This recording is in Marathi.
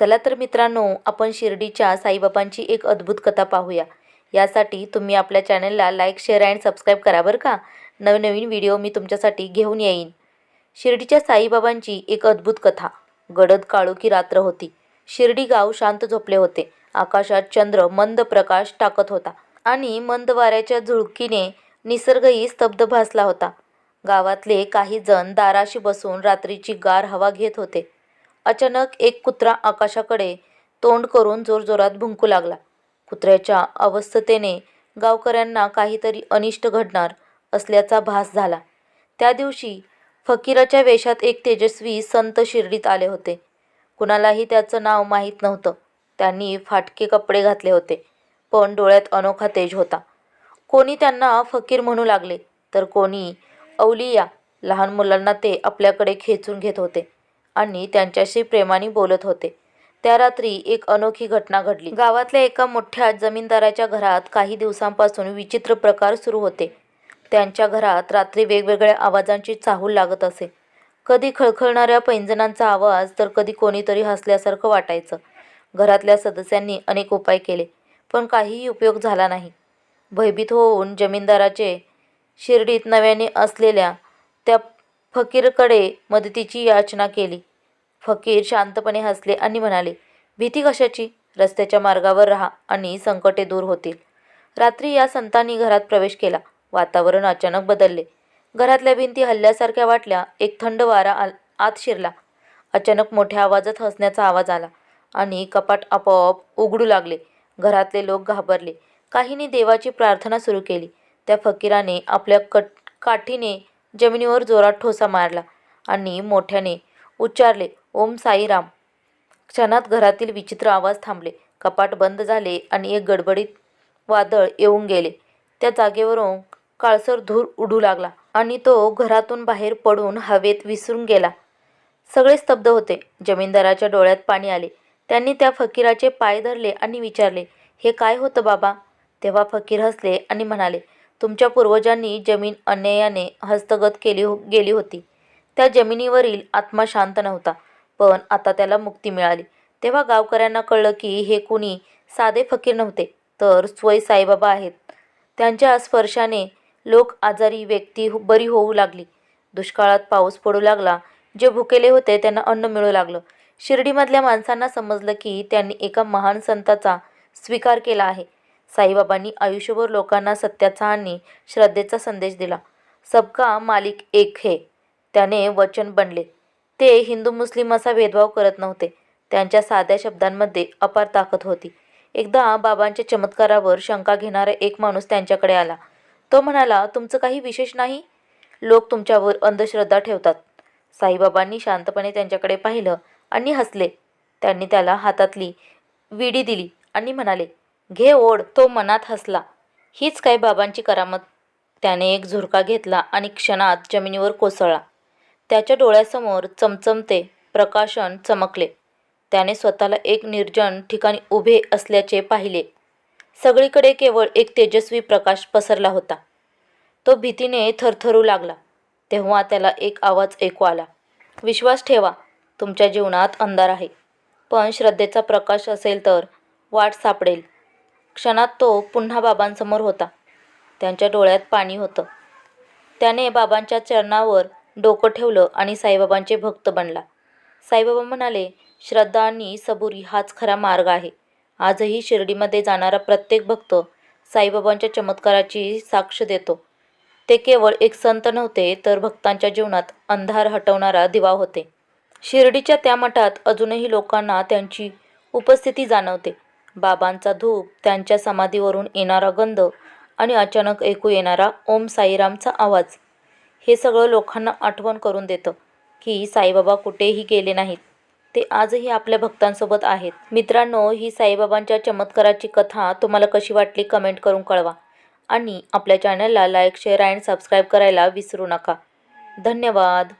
चला तर मित्रांनो आपण शिर्डीच्या साईबाबांची एक अद्भुत कथा पाहूया. यासाठी तुम्ही आपल्या चॅनलला लाईक शेअर अँड सबस्क्राईब करा बरं का? नवनवीन व्हिडिओ मी तुमच्यासाठी घेऊन येईन. शिर्डीच्या साईबाबांची एक अद्भुत कथा. गडद काळोखी रात्र होती. शिर्डी गाव शांत झोपले होते. आकाशात चंद्र मंद प्रकाश टाकत होता आणि मंद वाऱ्याच्या झुळकीने निसर्गही स्तब्ध भासला होता. गावातले काही जण दाराशी बसून रात्रीची गार हवा घेत होते. अचानक एक कुत्रा आकाशाकडे तोंड करून जोरजोरात भुंकू लागला. कुत्र्याच्या अवस्थतेने गावकऱ्यांना काहीतरी अनिष्ट घडणार असल्याचा भास झाला. त्या दिवशी फकीराच्या वेशात एक तेजस्वी संत शिर्डीत आले होते. कुणालाही त्याचं नाव माहीत नव्हतं. त्यांनी फाटके कपडे घातले होते पण डोळ्यात अनोखा तेज होता. कोणी त्यांना फकीर म्हणू लागले तर कोणी अवलिया लहान मुलांना ते आपल्याकडे खेचून घेत होते. आणि त्यांच्याशी प्रेमाने बोलत होते. त्या रात्री एक अनोखी घटना घडली. गावातल्या एका मोठ्या जमीनदाराच्या घरात काही दिवसांपासून विचित्र प्रकार सुरू होते. त्यांच्या घरात रात्री वेगवेगळ्या आवाजांची चाहूल लागत असे. कधी खळखळणाऱ्या पैंजणांचा आवाज तर कधी कोणीतरी हसल्यासारखं वाटायचं. घरातल्या सदस्यांनी अनेक उपाय केले पण काहीही उपयोग झाला नाही. भयभीत होऊन जमीनदाराचे शिर्डीत नव्याने असलेल्या त्या फकीरकडे मदतीची याचना केली. फकीर शांतपणे हसले आणि म्हणाले भीती कशाची? रस्त्याच्या मार्गावर राहा आणि संकटे दूर होतील. रात्री या संतांनी घरात प्रवेश केला. वातावरण अचानक बदलले. घरातल्या भिंती हल्ल्यासारख्या वाटल्या. एक थंड वारा आल आत शिरला. अचानक मोठ्या आवाजात हसण्याचा आवाज आला आणि कपाट आपोआप उघडू लागले. घरातले लोक घाबरले. काहींनी देवाची प्रार्थना सुरू केली. त्या फकीराने आपल्या कट काठीने जमिनीवर जोरात ठोसा मारला आणि मोठ्याने उच्चारले ओम साईराम. क्षणात घरातील विचित्र आवाज थांबले. कपाट बंद झाले आणि एक गडबडीत वादळ येऊन गेले. त्या जागेवरून काळसर धूर उडू लागला आणि तो घरातून बाहेर पडून हवेत विसरून गेला. सगळे स्तब्ध होते. जमीनदाराच्या डोळ्यात पाणी आले. त्यांनी त्या फकीराचे पाय धरले आणि विचारले हे काय होतं बाबा? तेव्हा फकीर हसले आणि म्हणाले तुमच्या पूर्वजांनी जमीन अन्यायाने हस्तगत केली हो गेली होती. त्या जमिनीवरील आत्मा शांत नव्हता. पण आता त्याला मुक्ती मिळाली. तेव्हा गावकऱ्यांना कळलं की हे कुणी साधे फकीर नव्हते तर स्वय साईबाबा आहेत. त्यांच्या स्पर्शाने लोक आजारी व्यक्ती हो-, बरी होऊ लागली. दुष्काळात पाऊस पडू लागला. जे भुकेले होते त्यांना अन्न मिळू लागलं. शिर्डीमधल्या माणसांना समजलं की त्यांनी एका महान संताचा स्वीकार केला आहे. साईबाबांनी आयुष्यभर लोकांना सत्याचा आणि श्रद्धेचा संदेश दिला. सबका मालिक एक हे. त्याने वचन बनले. ते हिंदू मुस्लिम असा भेदभाव करत नव्हते. त्यांच्या साध्या शब्दांमध्ये अपार ताकद होती. एकदा बाबांच्या चमत्कारावर शंका घेणारा एक माणूस त्यांच्याकडे आला. तो म्हणाला तुमचं काही विशेष नाही? लोक तुमच्यावर अंधश्रद्धा ठेवतात. साईबाबांनी शांतपणे त्यांच्याकडे पाहिलं आणि हसले. त्यांनी त्याला हातातली विडी दिली आणि म्हणाले घे ओढ. तो मनात हसला. हीच काय बाबांची करामत? त्याने एक झुरका घेतला आणि क्षणात जमिनीवर कोसळला. त्याच्या डोळ्यासमोर चमचमते प्रकाशन चमकले. त्याने स्वतःला एक निर्जन ठिकाणी उभे असल्याचे पाहिले. सगळीकडे केवळ एक तेजस्वी प्रकाश पसरला होता. तो भीतीने थरथरू लागला. तेव्हा त्याला एक आवाज ऐकू आला. विश्वास ठेवा तुमच्या जीवनात अंधार आहे. पण श्रद्धेचा प्रकाश असेल तर वाट सापडेल. क्षणात तो पुन्हा बाबांसमोर होता. त्यांच्या डोळ्यात पाणी होतं. त्याने बाबांच्या चरणावर डोकं ठेवलं आणि साईबाबांचे भक्त बनला. साईबाबा म्हणाले श्रद्धा आणि सबुरी हाच खरा मार्ग आहे. आजही शिर्डीमध्ये जाणारा प्रत्येक भक्त साईबाबांच्या चमत्काराची साक्ष देतो. ते केवळ एक संत नव्हते तर भक्तांच्या जीवनात अंधार हटवणारा दिवा होते. शिर्डीच्या त्या मठात अजूनही लोकांना त्यांची उपस्थिती जाणवते. बाबांचा धूप त्यांच्या समाधीवरून येणारा गंध आणि अचानक ऐकू येणारा ओम साईरामचा आवाज हे सगळं लोकांना आठवण करून देतं की साईबाबा कुठेही गेले नाहीत. ते आजही आपल्या भक्तांसोबत आहेत. मित्रांनो ही साईबाबांच्या चमत्काराची कथा तुम्हाला कशी वाटली कमेंट करून कळवा. आणि आपल्या चॅनलला लाईक शेअर अँड सबस्क्राईब करायला विसरू नका. धन्यवाद.